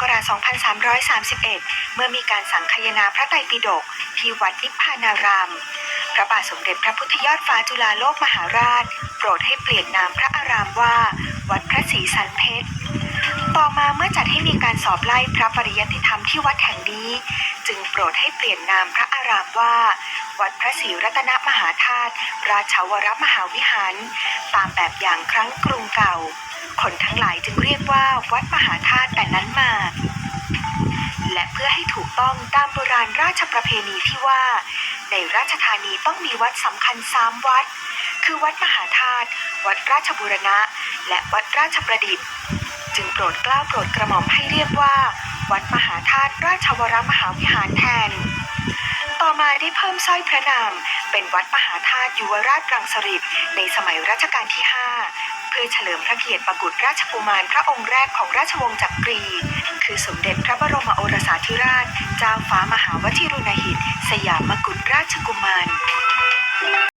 กราช2531 เมื่อมีการสังคายนาพระไตรปิฎกที่วัดนิพพานาราม พระบาทสมเด็จพระพุทธยอดฟ้าจุฬาโลกมหาราช โปรดให้เปลี่ยนนามพระอารามว่า วัดพระศรีสันเพชร ต่อมาเมื่อจัดให้มีการสอบไล่พระปริยัติธรรมที่วัดแห่งนี้ จึงโปรดให้เปลี่ยนนามพระอารามว่า วัดพระศรีรัตนมหาธาตุราชาวรมหาวิหาร ตามแบบอย่างครั้งกรุงเก่า คนทั้งหลายจึงเรียกว่าวัดมหาธาตุแต่นั้นมา และเพื่อให้ถูกต้องตามโบราณราชประเพณีที่ว่า ในราชธานีต้องมีวัดสำคัญสามวัด คือวัดมหาธาตุวัดราชบูรณะ และวัดราชประดิษฐ์ จึงโปรดเกล้าโปรดกระหม่อมให้เรียกว่า วัดมหาธาตุราชวรมหาวิหารแทน ต่อมาได้เพิ่มสร้อยพระนาม เป็นวัดมหาธาตุยุวราชรังสฤษดิ์ในสมัยรัชกาลที่ 5 เพื่อเฉลิมพระเกียรติประกุฎราชกุมารพระองค์แรกของราชวงศ์จักรี คือสมเด็จพระบรมโอรสาธิราช เจ้าฟ้ามหาวชิรุณหิต สยามกุฎราชกุ